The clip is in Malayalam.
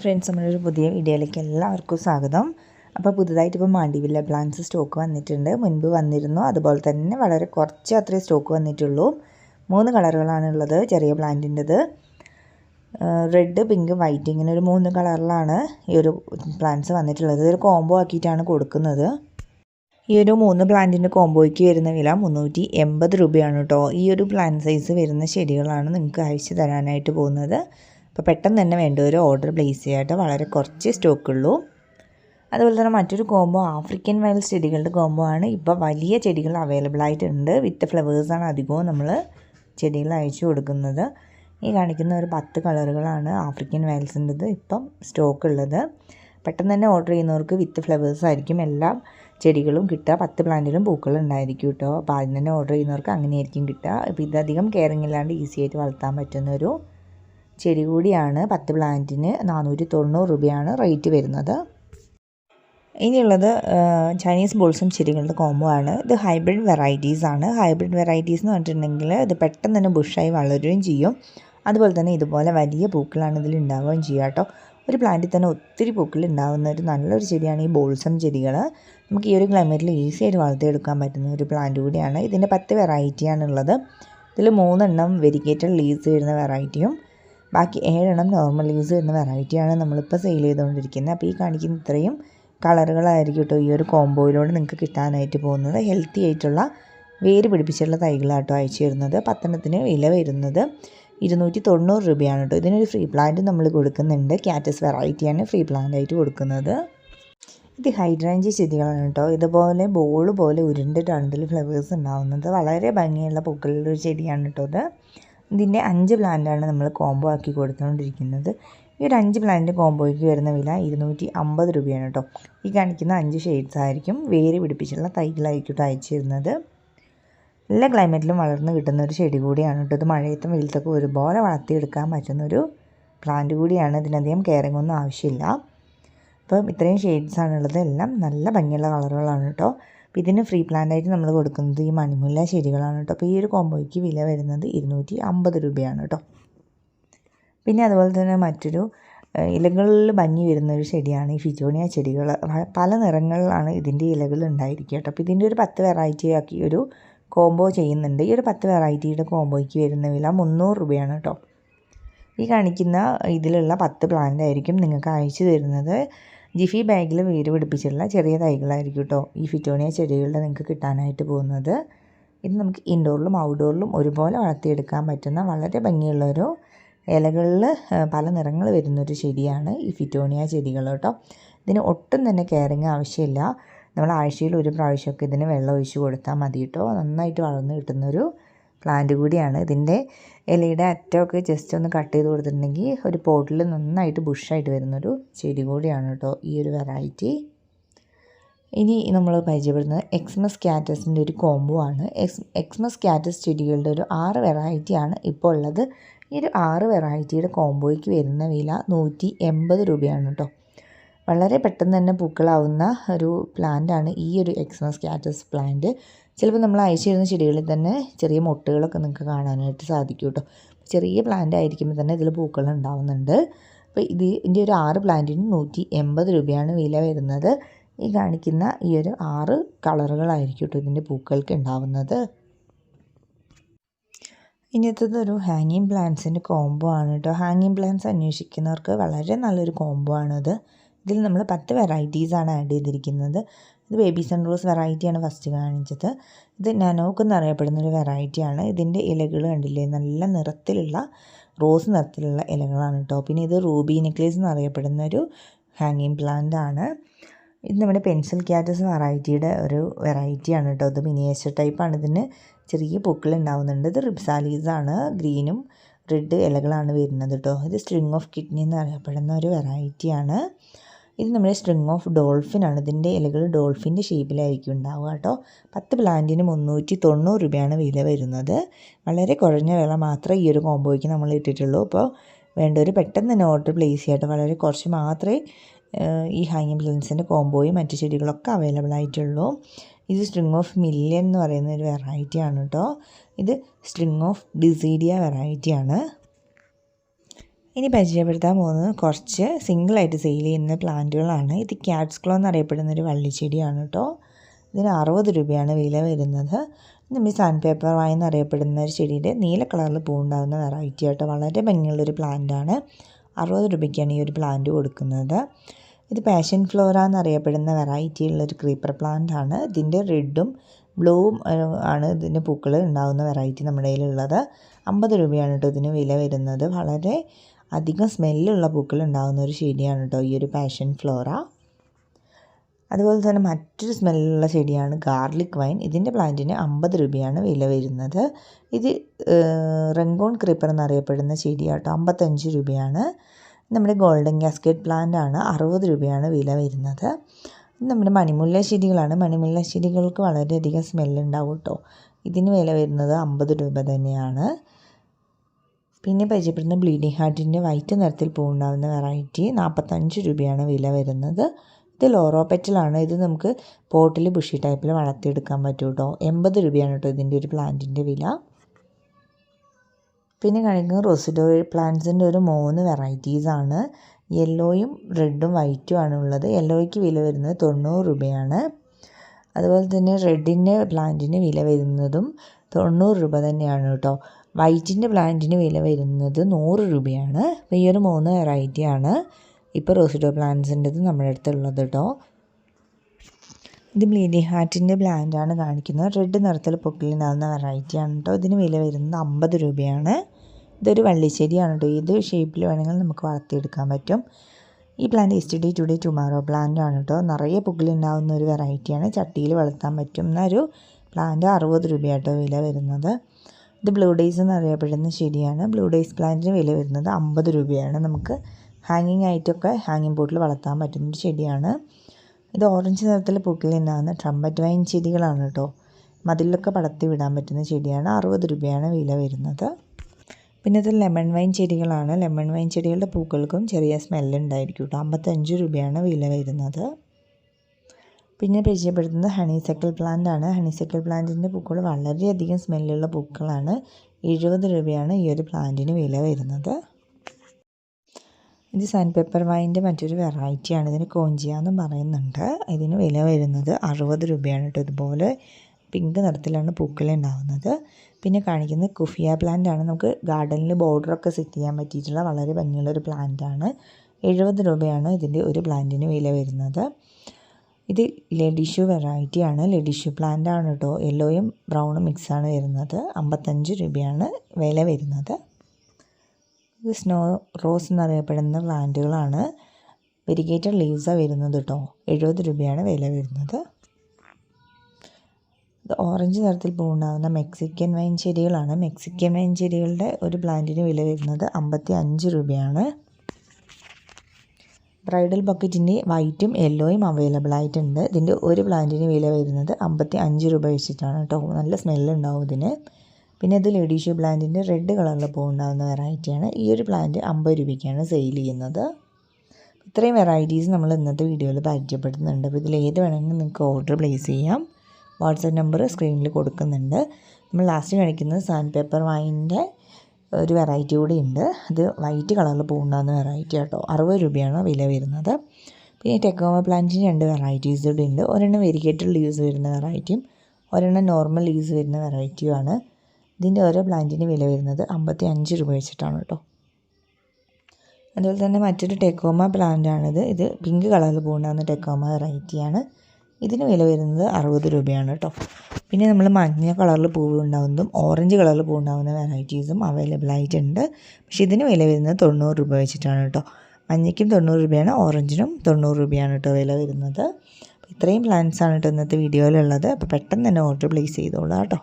ഫ്രണ്ട്സ് നമ്മളൊരു പുതിയ വീഡിയോയിലേക്ക് എല്ലാവർക്കും സ്വാഗതം. അപ്പോൾ പുതുതായിട്ട് ഇപ്പോൾ മാണ്ടിവില്ല പ്ലാന്റ്സ് സ്റ്റോക്ക് വന്നിട്ടുണ്ട്. മുൻപ് വന്നിരുന്നു. അതുപോലെ തന്നെ വളരെ കുറച്ച് അത്രേ സ്റ്റോക്ക് വന്നിട്ടുള്ളൂ. മൂന്ന് കളറുകളാണുള്ളത് ചെറിയ പ്ലാന്റിന്റെത് റെഡ് പിങ്ക് വൈറ്റ് ഇങ്ങനെ ഒരു മൂന്ന് കളറിലാണ് ഈ ഒരു പ്ലാന്റ്സ് വന്നിട്ടുള്ളത്. ഇതൊരു കോംബോ ആക്കിയിട്ടാണ് കൊടുക്കുന്നത്. ഈ ഒരു മൂന്ന് പ്ലാന്റിന്റെ കോംബോയ്ക്ക് വരുന്ന വില മുന്നൂറ്റി എൺപത് രൂപയാണ് കേട്ടോ. ഈ ഒരു പ്ലാന്റ് സൈസ് വരുന്ന ചെടികളാണ് നിങ്ങൾക്ക് അയച്ചു തരാനായിട്ട് പോകുന്നത്. അപ്പോൾ പെട്ടെന്ന് തന്നെ വേണ്ട ഒരു ഓർഡർ പ്ലേസ് ചെയ്യാട്ടോ വളരെ കുറച്ച് സ്റ്റോക്കുള്ളൂ അതുപോലെ തന്നെ മറ്റൊരു കോംബോ ആഫ്രിക്കൻ വയൽസ് ചെടികളുടെ കോംബോ ആണ്. ഇപ്പോൾ വലിയ ചെടികൾ അവൈലബിൾ ആയിട്ടുണ്ട്. വിത്ത് ഫ്ലവേഴ്സാണ് അധികവും നമ്മൾ ചെടികൾ അയച്ചു കൊടുക്കുന്നത്. ഈ കാണിക്കുന്ന ഒരു പത്ത് കളറുകളാണ് ആഫ്രിക്കൻ വയൽസിന്റെത് ഇപ്പം സ്റ്റോക്ക് ഉള്ളത്. പെട്ടെന്ന് തന്നെ ഓർഡർ ചെയ്യുന്നവർക്ക് വിത്ത് ഫ്ലവേഴ്സ് ആയിരിക്കും എല്ലാ ചെടികളും കിട്ടുക. പത്ത് പ്ലാന്റിലും പൂക്കൾ ഉണ്ടായിരിക്കും കേട്ടോ. അപ്പോൾ ആദ്യം തന്നെ ഓർഡർ ചെയ്യുന്നവർക്ക് അങ്ങനെയായിരിക്കും കിട്ടുക. ഇപ്പോൾ ഇതധികം കെയറിങ് ഇല്ലാണ്ട് ഈസി ആയിട്ട് വളർത്താൻ പറ്റുന്നൊരു ചെടി കൂടിയാണ് പത്ത് പ്ലാന്റിന് നാനൂറ്റി തൊണ്ണൂറ് രൂപയാണ് റേറ്റ് വരുന്നത്. ഇനിയുള്ളത് ചൈനീസ് ബോൾസും ചെടികളുടെ കോംബോ ആണ്. ഇത് ഹൈബ്രിഡ് വെറൈറ്റീസ് ആണ്. ഹൈബ്രിഡ് വെറൈറ്റീസ് എന്ന് പറഞ്ഞിട്ടുണ്ടെങ്കിൽ ഇത് പെട്ടെന്ന് തന്നെ ബുഷായി വളരുകയും ചെയ്യും. അതുപോലെ തന്നെ ഇതുപോലെ വലിയ പൂക്കളാണ് ഇതിൽ ഉണ്ടാവുകയും ചെയ്യുക കേട്ടോ. ഒരു പ്ലാന്റിൽ തന്നെ ഒത്തിരി പൂക്കൾ ഉണ്ടാകുന്ന ഒരു നല്ലൊരു ചെടിയാണ് ഈ ബോൾസം ചെടികൾ നമുക്ക് ഈ ഒരു ക്ലൈമറ്റിൽ ഈസി ആയിട്ട് വളർത്തിയെടുക്കാൻ പറ്റുന്ന ഒരു പ്ലാന്റ് കൂടിയാണ്. ഇതിന്റെ പത്ത് വെറൈറ്റിയാണുള്ളത്. ഇതിൽ മൂന്നെണ്ണം വെരിഗേറ്റഡ് ലീവ്സ് വരുന്ന വെറൈറ്റിയും ബാക്കി ഏഴെണ്ണം നോർമൽ യൂസ് എന്ന വെറൈറ്റിയാണ് നമ്മളിപ്പോൾ സെയിൽ ചെയ്തുകൊണ്ടിരിക്കുന്നത് അപ്പോൾ ഈ കാണിക്കുന്ന ഇത്രയും കളറുകളായിരിക്കും കേട്ടോ ഈ ഒരു കോംബോയിലൂടെ നിങ്ങൾക്ക് കിട്ടാനായിട്ട് പോകുന്നത്. ഹെൽത്തി ആയിട്ടുള്ള വേര് പിടിപ്പിച്ചുള്ള തൈകളാട്ടോ അയച്ചു തരുന്നത്. പത്തെണ്ണത്തിന് വില വരുന്നത് ഇരുന്നൂറ്റി തൊണ്ണൂറ് രൂപയാണ് കേട്ടോ ഇതിനൊരു ഫ്രീ പ്ലാന്റ് നമ്മൾ കൊടുക്കുന്നുണ്ട്. ക്യാറ്റസ് വെറൈറ്റിയാണ് ഫ്രീ പ്ലാന്റ് ആയിട്ട് കൊടുക്കുന്നത്. ഇത് ഹൈഡ്രാഞ്ചി ചെടികളാണ് കേട്ടോ ഇതുപോലെ ബോൾ പോലെ ഉരുണ്ട് ഇതിൽ ഫ്ലവേഴ്സ് ഉണ്ടാവുന്നത്. വളരെ ഭംഗിയുള്ള പൂക്കളുടെ ഒരു ചെടിയാണ് കേട്ടോ ഇത്. ഇതിന്റെ അഞ്ച് പ്ലാന്റാണ് നമ്മൾ കോംബോ ആക്കി കൊടുത്തുകൊണ്ടിരിക്കുന്നത് ഈ ഒരു അഞ്ച് പ്ലാന്റ് കോംബോയ്ക്ക് വരുന്ന വില ഇരുന്നൂറ്റി അമ്പത് രൂപയാണ് കേട്ടോ ഈ കാണിക്കുന്ന അഞ്ച് ഷെയ്ഡ്സ് ആയിരിക്കും വേര് പിടിപ്പിച്ചുള്ള തൈകളായിരിക്കും കേട്ടോ അയച്ചു തരുന്നത്. എല്ലാ ക്ലൈമറ്റിലും വളർന്ന് കിട്ടുന്ന ഒരു ചെടി കൂടിയാണ് കേട്ടോ ഇത് മഴയത്തും വെയിലത്തൊക്കെ ഒരുപോലെ വളർത്തിയെടുക്കാൻ പറ്റുന്ന ഒരു പ്ലാന്റ് കൂടിയാണ്. ഇതിനധികം കെയറിംഗ് ഒന്നും ആവശ്യമില്ല. അപ്പം ഇത്രയും ഷെയ്ഡ്സ് ആണുള്ളത്. എല്ലാം നല്ല ഭംഗിയുള്ള കളറുകളാണ് കേട്ടോ അപ്പോൾ ഇതിന് ഫ്രീ പ്ലാന്റായിട്ട് നമ്മൾ കൊടുക്കുന്നത് ഈ മണിമുല്ല ചെടികളാണ് കേട്ടോ. അപ്പോൾ ഈ ഒരു കോമ്പോയ്ക്ക് വില വരുന്നത് ഇരുന്നൂറ്റി അമ്പത് രൂപയാണ് കേട്ടോ. പിന്നെ അതുപോലെ തന്നെ മറ്റൊരു ഇലകളിൽ ഭംഗി വരുന്ന ഒരു ചെടിയാണ് ഈ ഫിജോണിയ ചെടികൾ. പല നിറങ്ങളിലാണ് ഇതിന്റെ ഇലകൾ ഉണ്ടായിരിക്കുക കേട്ടോ. അപ്പോൾ ഇതിന്റെ ഒരു പത്ത് വെറൈറ്റി ആക്കി ഒരു കോംബോ ചെയ്യുന്നുണ്ട്. ഈ ഒരു പത്ത് വെറൈറ്റിയുടെ കോംബോയ്ക്ക് വരുന്ന വില മുന്നൂറ് രൂപയാണ് കേട്ടോ. ഈ കാണിക്കുന്ന ഇതിലുള്ള പത്ത് പ്ലാന്റ് ആയിരിക്കും നിങ്ങൾക്ക് അയച്ചു തരുന്നത്. ജിഫി ബാഗിൽ വേര് പിടിപ്പിച്ചിട്ടുള്ള ചെറിയ തൈകളായിരിക്കും കേട്ടോ ഈ ഫിറ്റോണിയ ചെടികളുടെ നിങ്ങൾക്ക് കിട്ടാനായിട്ട് പോകുന്നത്. ഇത് നമുക്ക് ഇൻഡോറിലും ഔട്ട്ഡോറിലും ഒരുപോലെ വളർത്തിയെടുക്കാൻ പറ്റുന്ന വളരെ ഭംഗിയുള്ളൊരു ഇലകളിൽ പല നിറങ്ങൾ വരുന്നൊരു ചെടിയാണ് ഈ ഫിറ്റോണിയ ചെടികൾ കേട്ടോ ഇതിന് ഒട്ടും തന്നെ കെയറിങ് ആവശ്യമില്ല. നമ്മൾ ആഴ്ചയിൽ ഒരു പ്രാവശ്യമൊക്കെ ഇതിന് വെള്ളം ഒഴിച്ച് കൊടുത്താൽ മതി കേട്ടോ നന്നായിട്ട് വളർന്ന് കിട്ടുന്നൊരു പ്ലാന്റ് കൂടിയാണ്. ഇതിന്റെ ഇലയുടെ അറ്റമൊക്കെ ജസ്റ്റ് ഒന്ന് കട്ട് ചെയ്ത് കൊടുത്തിട്ടുണ്ടെങ്കിൽ ഒരു പോട്ടിൽ നന്നായിട്ട് ബുഷായിട്ട് വരുന്നൊരു ചെടി കൂടിയാണ് കേട്ടോ ഈ ഒരു വെറൈറ്റി ഇനി നമ്മൾ പരിചയപ്പെടുന്നത് എക്സ്മസ് ക്യാറ്റസിന്റെ ഒരു കോംബോ ആണ്. എക്സ് എക്സ്മസ് ക്യാറ്റസ് ചെടികളുടെ ഒരു ആറ് വെറൈറ്റിയാണ് ഇപ്പോൾ ഉള്ളത് ഈ ഒരു ആറ് വെറൈറ്റിയുടെ കോംബോയ്ക്ക് വരുന്ന വില നൂറ്റി എൺപത് രൂപയാണ് കേട്ടോ. വളരെ പെട്ടെന്ന് തന്നെ പൂക്കളാവുന്ന ഒരു പ്ലാന്റാണ് ഈ ഒരു എക്സ്മസ് ക്യാറ്റസ് പ്ലാന്റ് ചിലപ്പോൾ നമ്മൾ അയച്ചു തരുന്ന ചെടികളിൽ തന്നെ ചെറിയ മുട്ടുകളൊക്കെ നിങ്ങൾക്ക് കാണാനായിട്ട് സാധിക്കും കേട്ടോ. ചെറിയ പ്ലാന്റ് ആയിരിക്കുമ്പോൾ തന്നെ ഇതിൽ പൂക്കൾ ഉണ്ടാവുന്നുണ്ട്. അപ്പോൾ ഇത് ഇതിന്റെ ഒരു ആറ് പ്ലാന്റിന് നൂറ്റി എൺപത് രൂപയാണ് വില വരുന്നത്. ഈ കാണിക്കുന്ന ഈ ഒരു ആറ് കളറുകളായിരിക്കും കേട്ടോ ഇതിന്റെ പൂക്കൾക്ക് ഉണ്ടാവുന്നത്. ഇനിത്തത് ഒരു ഹാങ്ങിങ് പ്ലാന്റ്സിന്റെ കോംബോ ആണ് കേട്ടോ. ഹാങ്ങിങ് പ്ലാന്റ്സ് അന്വേഷിക്കുന്നവർക്ക് വളരെ നല്ലൊരു കോംബോ ആണത്. ഇതിൽ നമ്മൾ പത്ത് വെറൈറ്റീസാണ് ആഡ് ചെയ്തിരിക്കുന്നത്. ഇത് ബേബി സൺ റോസ് വെറൈറ്റിയാണ് ഫസ്റ്റ് കാണിച്ചത്. ഇത് നനോക്ക് എന്നറിയപ്പെടുന്ന ഒരു വെറൈറ്റിയാണ് ഇതിന്റെ ഇലകൾ കണ്ടില്ലേ? നല്ല നിറത്തിലുള്ള റോസ് നിറത്തിലുള്ള ഇലകളാണ് കേട്ടോ പിന്നെ ഇത് റൂബി നെക്ലേസ് എന്നറിയപ്പെടുന്ന ഒരു ഹാങ്ങിങ് പ്ലാന്റ് ആണ്. ഇത് നമ്മുടെ പെൻസിൽ ക്യാറ്റസ് വെറൈറ്റിയുടെ ഒരു വെറൈറ്റിയാണ് കേട്ടോ ഇത് മിനിയേച്ചർ ടൈപ്പാണ് ഇതിന് ചെറിയ പൂക്കൾ ഉണ്ടാവുന്നുണ്ട്. ഇത് റിബ്സാലീസാണ് ഗ്രീനും റെഡ് ഇലകളാണ് വരുന്നത് കേട്ടോ ഇത് സ്ട്രിങ് ഓഫ് കിഡ്നി എന്നറിയപ്പെടുന്ന ഒരു വെറൈറ്റിയാണ് ഇത് നമ്മുടെ സ്ട്രിങ് ഓഫ് ഡോൾഫിനാണ് ഇതിന്റെ ഇലകൾ ഡോൾഫിന്റെ ഷേപ്പിലായിരിക്കും ഉണ്ടാവുക കേട്ടോ. പത്ത് പ്ലാന്റിന് മുന്നൂറ്റി തൊണ്ണൂറ് രൂപയാണ് വില വരുന്നത്. വളരെ കുറഞ്ഞ വില മാത്രമേ ഈ ഒരു കോമ്പോയ്ക്ക് നമ്മൾ ഇട്ടിട്ടുള്ളൂ. അപ്പോൾ വേണ്ടവർ പെട്ടെന്ന് തന്നെ ഓർഡർ പ്ലേസ് ചെയ്യട്ടെ വളരെ കുറച്ച് മാത്രമേ ഈ ഹാങ്ങിങ് പ്ലാന്റ്സിന്റെ കോമ്പോയും മറ്റു ചെടികളൊക്കെ അവൈലബിൾ ആയിട്ടുള്ളൂ. ഇത് സ്ട്രിങ് ഓഫ് മില്യൻ എന്ന് പറയുന്ന ഒരു വെറൈറ്റിയാണ് കേട്ടോ. ഇത് സ്ട്രിങ് ഓഫ് ഡിസീഡിയ വെറൈറ്റി ആണ്. ഇനി പരിചയപ്പെടുത്താൻ പോകുന്നത് കുറച്ച് സിംഗിളായിട്ട് സെയിൽ ചെയ്യുന്ന പ്ലാന്റുകളാണ്. ഇത് ക്യാറ്റ്സ് ക്ലോ എന്നറിയപ്പെടുന്ന ഒരു വള്ളിച്ചെടിയാണ് കേട്ടോ. ഇതിന് അറുപത് രൂപയാണ് വില വരുന്നത്. നമ്മൾ സാൻഡ് പേപ്പർ വായി എന്നറിയപ്പെടുന്ന ഒരു ചെടിയുടെ നീല കളറിൽ പൂവുണ്ടാകുന്ന വെറൈറ്റി ആയിട്ട് വളരെ ഭംഗിയുള്ളൊരു പ്ലാന്റാണ്. അറുപത് രൂപയ്ക്കാണ് ഈ ഒരു പ്ലാന്റ് കൊടുക്കുന്നത്. ഇത് പാഷൻ ഫ്ലോറ എന്നറിയപ്പെടുന്ന വെറൈറ്റി ഉള്ളൊരു ക്രീപ്പർ പ്ലാന്റ് ആണ്. ഇതിന്റെ റെഡും ബ്ലൂവും ആണ് ഇതിന്റെ പൂക്കൾ ഉണ്ടാകുന്ന വെറൈറ്റി നമ്മുടെ കയ്യിലുള്ളത്. അമ്പത് രൂപയാണ് കേട്ടോ ഇതിന് വില വരുന്നത്. വളരെ അധികം സ്മെല്ലുള്ള പൂക്കൾ ഉണ്ടാകുന്ന ഒരു ചെടിയാണ് കേട്ടോ ഈ ഒരു പാഷൻ ഫ്ലോറ അതുപോലെ തന്നെ മറ്റൊരു സ്മെല്ലുള്ള ചെടിയാണ് ഗാർലിക് വൈൻ ഇതിന്റെ പ്ലാന്റിന് അമ്പത് രൂപയാണ് വില വരുന്നത്. ഇത് റെങ്കോൺ ക്രീപ്പർ എന്നറിയപ്പെടുന്ന ചെടിയാട്ടോ. അമ്പത്തഞ്ച് രൂപയാണ്. നമ്മുടെ ഗോൾഡൻ കാസ്കേറ്റ് പ്ലാന്റ് ആണ് അറുപത് രൂപയാണ് വില വരുന്നത്. നമ്മുടെ മണിമുല്ല ചെടികളാണ്. മണിമുല്ല ചെടികൾക്ക് വളരെയധികം സ്മെല്ലുണ്ടാവും കേട്ടോ ഇതിന് വില വരുന്നത് അമ്പത് രൂപ തന്നെയാണ്. പിന്നെ പരിചയപ്പെടുന്ന ബ്ലീഡിങ് ഹാർട്ടിന്റെ വൈറ്റ് നിറത്തിൽ പൂവുണ്ടാകുന്ന വെറൈറ്റി നാൽപ്പത്തഞ്ച് രൂപയാണ് വില വരുന്നത്. ഇത് ലോറോ പെറ്റലാണ് ഇത് നമുക്ക് പോട്ടിൽ ബുഷി ടൈപ്പിൽ വളർത്തിയെടുക്കാൻ പറ്റും കേട്ടോ. എൺപത് രൂപയാണ് കേട്ടോ ഇതിന്റെ ഒരു പ്ലാന്റിന്റെ വില. പിന്നെ കഴിഞ്ഞ റോസിഡോ പ്ലാന്റ്സിന്റെ ഒരു മൂന്ന് വെറൈറ്റീസാണ് യെല്ലോയും റെഡും വൈറ്റും ആണ് ഉള്ളത്. യെല്ലോയ്ക്ക് വില വരുന്നത് തൊണ്ണൂറ് രൂപയാണ്. അതുപോലെ തന്നെ റെഡിന്റെ പ്ലാന്റിന് വില വരുന്നതും തൊണ്ണൂറ് രൂപ തന്നെയാണ് കേട്ടോ. വൈറ്റിന്റെ പ്ലാന്റിന് വില വരുന്നത് നൂറ് രൂപയാണ്. അപ്പോൾ ഈ ഒരു മൂന്ന് വെറൈറ്റിയാണ് ഇപ്പോൾ റോസിഡോ പ്ലാന്റ്സിന്റെത് നമ്മുടെ അടുത്തുള്ളത് കേട്ടോ ഇത് ബ്ലീഡി ഹാർട്ടിന്റെ പ്ലാന്റാണ് കാണിക്കുന്നത്. റെഡ് നിറത്തിൽ പൊക്കിലുണ്ടാകുന്ന വെറൈറ്റിയാണ് കേട്ടോ ഇതിന് വില വരുന്നത് അമ്പത് രൂപയാണ്. ഇതൊരു വള്ളിച്ചെടിയാണ് കേട്ടോ ഇത് ഷേപ്പിൽ വേണമെങ്കിൽ നമുക്ക് വളർത്തിയെടുക്കാൻ പറ്റും. ഈ plant yesterday today tomorrow plant ആണ് കേട്ടോ നിറയെ പുകിലുണ്ടാകുന്ന ഒരു വെറൈറ്റിയാണ് ചട്ടിയിൽ വളർത്താൻ പറ്റും ഒരു പ്ലാന്റ് അറുപത് രൂപയാട്ടോ വില വരുന്നത്. ഇത് ബ്ലൂ ഡേയ്സ് എന്നറിയപ്പെടുന്ന ചെടിയാണ്. ബ്ലൂ ഡേയ്സ് പ്ലാന്റിന് വില വരുന്നത് അമ്പത് രൂപയാണ്. നമുക്ക് ഹാങ്ങിങ് ആയിട്ടൊക്കെ ഹാങ്ങിങ് പോട്ടിൽ വളർത്താൻ പറ്റുന്ന ഒരു ചെടിയാണ്. ഇത് ഓറഞ്ച് നിറത്തിൽ പൂക്കിൽ നിന്നാകുന്ന ട്രംബറ്റ് വൈൻ ചെടികളാണ് കേട്ടോ. മതിലൊക്കെ പടർത്തി വിടാൻ പറ്റുന്ന ചെടിയാണ്. അറുപത് രൂപയാണ് വില വരുന്നത്. പിന്നെ ഇത് ലെമൺ വൈൻ ചെടികളാണ്. ലെമൺ വൈൻ ചെടികളുടെ പൂക്കൾക്കും ചെറിയ സ്മെല്ലുണ്ടായിരിക്കും കേട്ടോ. അമ്പത്തഞ്ച് രൂപയാണ് വില വരുന്നത്. പിന്നെ പരിചയപ്പെടുത്തുന്നത് ഹണിസെക്കൽ പ്ലാന്റ് ആണ് ഹണിസെക്കൽ പ്ലാന്റിന്റെ പൂക്കൾ വളരെയധികം സ്മെല്ലുള്ള പൂക്കളാണ്. എഴുപത് രൂപയാണ് ഈ ഒരു പ്ലാന്റിന് വില വരുന്നത്. ഇത് സാൻഡ് പേപ്പർ വൈന്റെ മറ്റൊരു വെറൈറ്റിയാണ്. ഇതിന് കോഞ്ചിയ എന്നും പറയുന്നുണ്ട്. ഇതിന് വില വരുന്നത് അറുപത് രൂപയാണ് കേട്ടോ. ഇതുപോലെ പിങ്ക് നിറത്തിലാണ് പൂക്കൾ ഉണ്ടാകുന്നത് പിന്നെ കാണിക്കുന്നത് കുഫിയ പ്ലാന്റ് ആണ് നമുക്ക് ഗാർഡനിൽ ബോർഡറൊക്കെ സെറ്റ് ചെയ്യാൻ പറ്റിയിട്ടുള്ള വളരെ ഭംഗിയുള്ള ഒരു പ്ലാന്റ് ആണ് എഴുപത് രൂപയാണ് ഇതിന്റെ ഒരു പ്ലാന്റിന് വില വരുന്നത്. ഇത് വെറൈറ്റി ആണ് ലെഡിഷ്യൂ പ്ലാന്റ് ആണ് കേട്ടോ. യെല്ലോയും ബ്രൗണും മിക്സാണ് വരുന്നത്. അമ്പത്തഞ്ച് രൂപയാണ് വില വരുന്നത്. ഇത് സ്നോ റോസ് എന്നറിയപ്പെടുന്ന പ്ലാന്റുകളാണ്. വെരിഗേറ്റഡ് ലീവ്സാണ് വരുന്നത് കേട്ടോ. എഴുപത് രൂപയാണ് വില വരുന്നത്. ഇത് ഓറഞ്ച് നിറത്തിൽ പൂണ്ടാകുന്ന മെക്സിക്കൻ വൈൻ ചെടികളാണ്. മെക്സിക്കൻ വൈൻ ചെടികളുടെ ഒരു പ്ലാന്റിന് വില വരുന്നത് അമ്പത്തി അഞ്ച് രൂപയാണ്. ബ്രൈഡൽ ബക്കറ്റിന്റെ വൈറ്റും യെല്ലോയും അവൈലബിൾ ആയിട്ടുണ്ട്. ഇതിന്റെ ഒരു പ്ലാന്റിന് വില വരുന്നത് അമ്പത്തി അഞ്ച് രൂപ വെച്ചിട്ടാണ് കേട്ടോ. നല്ല സ്മെല്ലുണ്ടാവും ഇതിന്. പിന്നെ ഇത് ലേഡീഷ്യൂ പ്ലാന്റിന്റെ റെഡ് കളറിൽ പോകുന്നുണ്ടാകുന്ന വെറൈറ്റിയാണ് ഈ ഒരു പ്ലാന്റ് അമ്പത് രൂപയ്ക്കാണ് സെയിൽ ചെയ്യുന്നത്. ഇത്രയും വെറൈറ്റീസ് നമ്മൾ ഇന്നത്തെ വീഡിയോയിൽ പരിചയപ്പെടുത്തുന്നുണ്ട്. അപ്പോൾ ഇതിൽ ഏത് വേണമെങ്കിലും നിങ്ങൾക്ക് ഓർഡർ പ്ലേസ് ചെയ്യാം. വാട്സപ്പ് നമ്പർ സ്ക്രീനിൽ കൊടുക്കുന്നുണ്ട്. നമ്മൾ ലാസ്റ്റ് കാണിക്കുന്നത് സാൻഡ് പേപ്പർ വൈന്റെ ഒരു വെറൈറ്റി കൂടി ഉണ്ട്. അത് വൈറ്റ് കളറിൽ പൂണ്ടാകുന്ന വെറൈറ്റി കേട്ടോ അറുപത് രൂപയാണ് വില വരുന്നത്. പിന്നെ ടെക്കോമ പ്ലാന്റിന് രണ്ട് വെറൈറ്റീസ് കൂടി ഉണ്ട്. ഒരെണ്ണം വെരിഗേറ്റഡ് ലീവ്സ് വരുന്ന വെറൈറ്റിയും ഒരെണ്ണം നോർമൽ ലീവ്സ് വരുന്ന വെറൈറ്റിയുമാണ് ഇതിന്റെ ഓരോ പ്ലാന്റിന് വില വരുന്നത് അമ്പത്തി അഞ്ച് രൂപ വെച്ചിട്ടാണ് കേട്ടോ അതുപോലെ തന്നെ മറ്റൊരു ടെക്കോമ പ്ലാന്റാണിത് ഇത് പിങ്ക് കളറിൽ പോകുന്ന ടെക്കോമ വെറൈറ്റിയാണ് ഇതിന് വില വരുന്നത് അറുപത് രൂപയാണ് കേട്ടോ. പിന്നെ നമ്മൾ മഞ്ഞ കളറിൽ പൂവ് ഉണ്ടാകുന്നതും ഓറഞ്ച് കളറിൽ പൂ ഉണ്ടാകുന്ന വെറൈറ്റീസും അവൈലബിൾ ആയിട്ടുണ്ട്. പക്ഷേ ഇതിന് വില വരുന്നത് തൊണ്ണൂറ് രൂപ വെച്ചിട്ടാണ് കേട്ടോ. മഞ്ഞയ്ക്കും തൊണ്ണൂറ് രൂപയാണ് ഓറഞ്ചിനും തൊണ്ണൂറ് രൂപയാണ് കേട്ടോ വില വരുന്നത്. ഇത്രയും പ്ലാന്റ്സാണ് കേട്ടോ ഇന്നത്തെ വീഡിയോയിലുള്ളത് അപ്പോൾ പെട്ടെന്ന് തന്നെ ഓർഡർ പ്ലേസ് ചെയ്തോളാം കേട്ടോ.